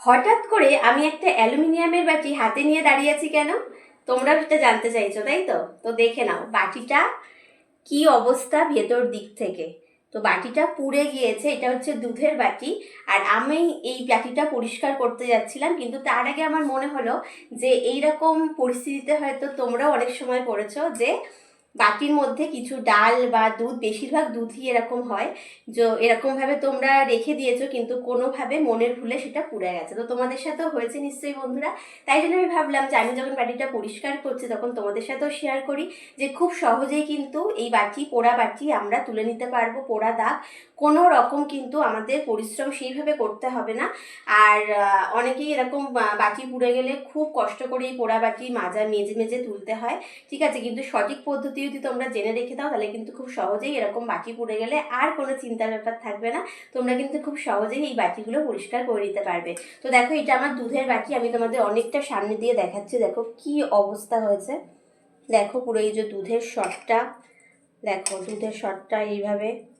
হঠাৎ করে আমি একটা অ্যালুমিনিয়ামের বাটি হাতে নিয়ে দাঁড়িয়ে আছি কেন? তোমরা সেটা জানতে চাইছো, তাই তো? তো দেখে নাও, বাটিটা কি অবস্থা ভেতর দিক থেকে? তো বাটিটা পুড়ে গিয়েছে, এটা হচ্ছে দুধের বাটি। আর আমি এই বাটিটা পরিষ্কার করতে যাচ্ছিলাম, কিন্তু তার আগে আমার মনে হলো যে এইরকম পরিস্থিতিতে হয়তো তোমরাও অনেক সময় পড়েছো যে বাটির মধ্যে কিছু ডাল বা দুধ, বেশিরভাগ দুধই এরকম হয়। যে, এরকমভাবে তোমরা রেখে দিয়েছ, কিন্তু কোনোভাবে মনের ভুলে সেটা পুড়ে গেছে। তো তোমাদের সাথেও হয়েছে নিশ্চয়ই বন্ধুরা। তাই জন্য আমি ভাবলাম যে আমি যখন বাটিটা পরিষ্কার করছি, তখন তোমাদের সাথেও শেয়ার করি যে খুব সহজেই কিন্তু এই বাটি, পোড়া বাটি আমরা তুলে নিতে পারব, পোড়া দাগ। কোনো রকম কিন্তু আমাদের পরিশ্রম সেইভাবে করতে হবে না। আর অনেকেই এরকম বাটি পুড়ে গেলে খুব কষ্ট করে এই পোড়া বাটি মাজা, মেজে মেজে তুলতে হয়। ঠিক আছে, কিন্তু সঠিক পদ্ধতি যদি তোমরা জেনে রেখে দাও, তাহলে কিন্তু খুব সহজেই এরকম বাকি পুড়ে গেলে আর কোনো চিন্তার ব্যাপার থাকবে না। তোমরা কিন্তু খুব সহজেই এই বাকিগুলো পরিষ্কার করে নিতে পারবে। তো দেখো, এটা আমার দুধের বাকি, আমি তোমাদের অনেকটা সামনে দিয়ে দেখাচ্ছি। দেখো কি অবস্থা হয়েছে। দেখো পুরো এই যে দুধের শটটা। দেখো দুধের শটটা এইভাবে।